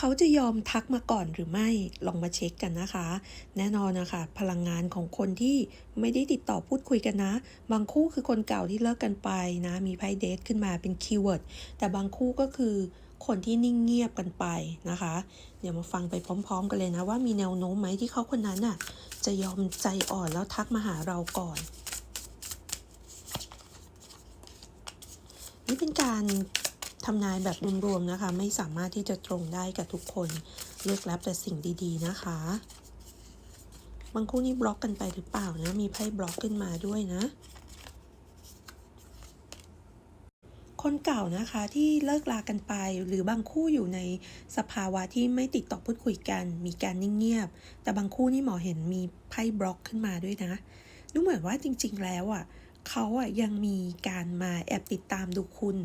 เขาจะยอมทักมาก่อนหรือไม่ลองมาเช็คกันนะคะ แน่นอนนะคะ พลังงานของคนที่ไม่ได้ติดต่อพูดคุยกันนะ บางคู่คือคนเก่าที่เลิกกันไปนะ มีไพ่เดทขึ้นมาเป็นคีย์เวิร์ดแต่บางคู่ก็คือคนที่นิ่งเงียบกันไปนะคะ เดี๋ยวมาฟังไปพร้อม ๆ กันเลยนะ ว่ามีแนวโน้มไหมที่เขาคนนั้นน่ะ จะยอมใจอ่อนแล้วทักมาหาเราก่อน นี่เป็นการ ทำนายแบบรวมๆนะคะ ไม่สามารถที่จะตรงได้กับทุกคนเลือกรับแต่สิ่งดีๆนะคะ บางคู่นี่บล็อกกันไปหรือเปล่านะ มีไพ่บล็อกขึ้นมาด้วยนะ คนเก่านะคะที่เลิกลากันไปหรือบางคู่อยู่ในสภาวะที่ไม่ติดต่อพูดคุยกัน มีการนิ่งเงียบ แต่บางคู่นี่หมอเห็นมีไพ่บล็อกขึ้นมาด้วยนะดูเหมือนว่าจริง ๆ แล้วอะ เขาอะยังมีการมาแอบติดตามดูคุณ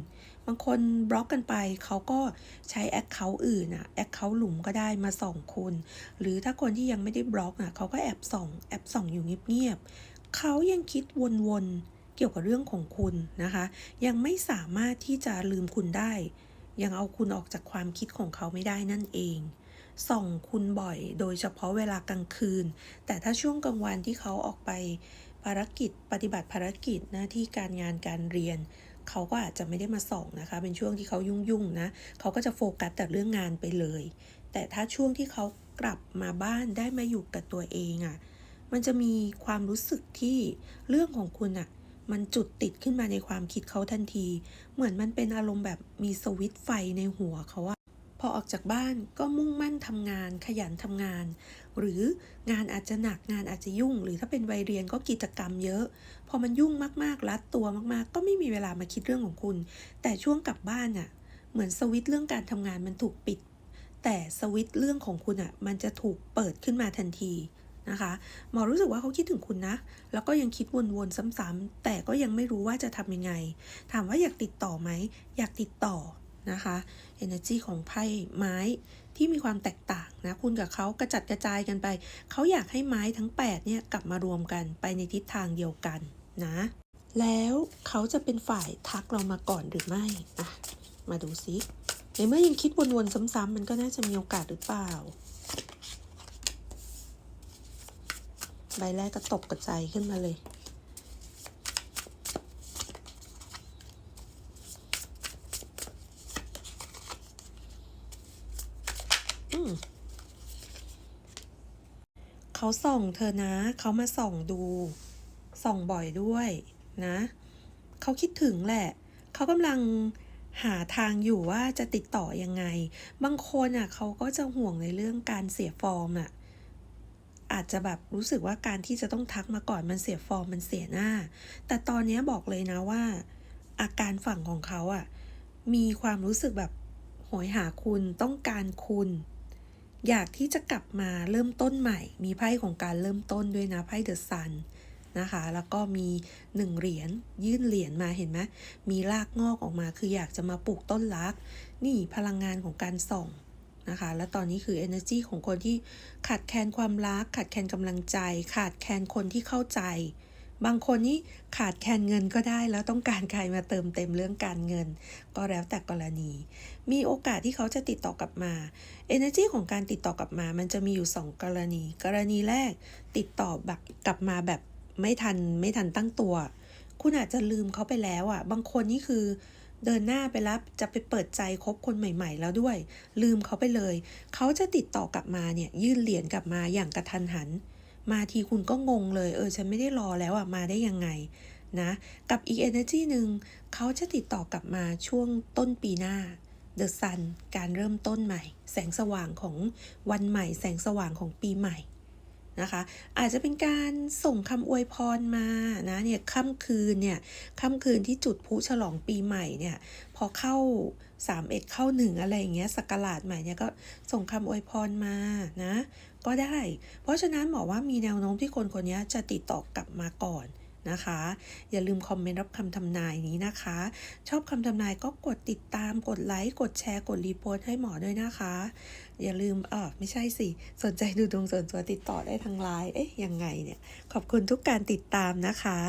บางคนบล็อกกันไปเขาก็ใช้แอคเคาท์อื่นอะแอคเคาท์หลุมก็ได้มาส่องคุณ หรือถ้าคนที่ยังไม่ได้บล็อกอะเขาก็แอบส่อง แอบส่องอยู่เงียบๆเขายังคิดวนๆ เกี่ยวกับเรื่องของคุณนะคะ ยังไม่สามารถที่จะลืมคุณได้ ยังเอาคุณออกจากความคิดของเขาไม่ได้นั่นเองส่องคุณบ่อย โดยเฉพาะเวลากลางคืน แต่ถ้าช่วงกลางวันที่เขาออกไป ภารกิจปฏิบัติภารกิจหน้าที่การงานการเรียน เขาก็อาจจะไม่ได้มาส่องนะคะ เป็นช่วงที่เขายุ่งๆนะเขาก็จะโฟกัสแต่เรื่องงานไปเลย แต่ถ้าช่วงที่เขากลับมาบ้านได้มาอยู่กับตัวเองอะ่ะมันจะมีความรู้สึกที่เรื่องของคุณอะ่ะมันจุดติดขึ้นมาในความคิดเขาทันที เหมือนมันเป็นอารมณ์แบบมีสวิตไฟในหัวเขาอะ อออกจากบ้านก็มุ่งมั่นทำงาน ขยันทำงาน หรืองานอาจจะหนักงานอาจจะยุ่ง หรือถ้าเป็นวัยเรียนก็กิจกรรมเยอะ พอมันยุ่งมากๆรัดตัวมากๆ ก็ไม่มีเวลามาคิดเรื่องของคุณ แต่ช่วงกลับบ้านอะเหมือนสวิตช์เรื่องการทำงานมันถูกปิด แต่สวิตช์เรื่องของคุณอะ มันจะถูกเปิดขึ้นมาทันทีนะคะหมอรู้สึกว่าเขาคิดถึงคุณนะ แล้วก็ยังคิดวนๆซ้ำๆแต่ก็ยังไม่รู้ว่าจะทำยังไง ถามว่าอยากติดต่อไหม อยากติดต่อ นะคะ energy ของไพ่ไม้ที่มีความแตกต่างนะคุณกับเขากระจัดกระจายกันไป เขาอยากให้ไม้ทั้ง 8 เนี่ยกลับมารวมกันไปในทิศทางเดียวกันนะ แล้วเขาจะเป็นฝ่ายทักเรามาก่อนหรือไม่อะมาดูซิในเมื่อยังคิดวนๆซ้ำๆมันก็น่าจะมีโอกาสหรือเปล่า ใบแรกก็ตกกระจายขึ้นมาเลย อืม เขาส่องเธอนะ เขามาส่องดู ส่องบ่อยด้วยนะ เขาคิดถึงแหละ เขากำลังหาทางอยู่ว่าจะติดต่อยังไง บางคนอะเขาก็จะห่วงในเรื่องการเสียฟอร์มอะ อาจจะแบบรู้สึกว่าการที่จะต้องทักมาก่อนมันเสียฟอร์มมันเสียหน้า แต่ตอนนี้บอกเลยนะว่า อาการฝั่งของเขาอะ มีความรู้สึกแบบโหยหาคุณต้องการคุณ อยากที่จะกลับมาเริ่มต้นใหม่ มีไพ่ของการเริ่มต้นด้วยนะไพ่เดอะซันนะคะ แล้วก็มีหนึ่งเหรียญยื่นเหรียญมาเห็นไหมมีรากงอกออกมาคืออยากจะมาปลูกต้นรัก นี่พลังงานของการส่องนะคะ และตอนนี้คือ energy ของคนที่ขาดแคลนความรัก ขาดแคลนกำลังใจ ขาดแคลนคนที่เข้าใจ บางคนนี่ขาดแคลนเงินก็ได้ แล้วต้องการใครมาเติมเต็มเรื่องการเงิน ก็แล้วแต่กรณี มีโอกาสที่เขาจะติดต่อกลับมา energy ของการติดต่อกลับมา มันจะมีอยู่ 2 กรณี กรณีแรกติดต่อแบบกลับมาแบบไม่ทันไม่ทันตั้งตัว คุณอาจจะลืมเขาไปแล้วอะ่ะ บางคนนี่คือเดินหน้าไปรับจะไปเปิดใจคบคนใหม่ ๆ แล้วด้วย ลืมเขาไปเลย เขาจะติดต่อกลับมาเนี่ยยื่นเหรียญกลับมาอย่างกระทันหัน มาทีคุณก็งงเลย เออ ฉันไม่ได้รอแล้วอะ มาได้ยังไงนะ กับอีก energy หนึ่งเขาจะติดต่อกลับมาช่วงต้นปีหน้า The Sun การเริ่มต้นใหม่ แสงสว่างของวันใหม่ แสงสว่างของปีใหม่ นะคะ อาจจะเป็นการส่งคำอวยพรมานะเนี่ยค่ำคืนเนี่ยค่ำคืนที่จุดพลุฉลองปีใหม่เนี่ยพอเข้า3เอ็ดเข้าหนึ่งอะไรอย่างเงี้ยสักราชใหม่เนี่ยก็ส่งคำอวยพรมานะก็ได้ เพราะฉะนั้นหมอว่ามีแนวโน้มที่คนคนนี้จะติดต่อกลับมาก่อน นะคะ อย่าลืมคอมเมนต์รับคำทำนายนี้นะคะ ชอบคำทำนายก็กดติดตามกดไลค์กดแชร์กดรีโพสต์ให้หมอด้วยนะคะ อย่าลืมเออไม่ใช่สิ สนใจดูดวงส่วนตัวติดต่อได้ทางไลน์เอ๊ะยังไงเนี่ย ขอบคุณทุกการติดตามนะคะ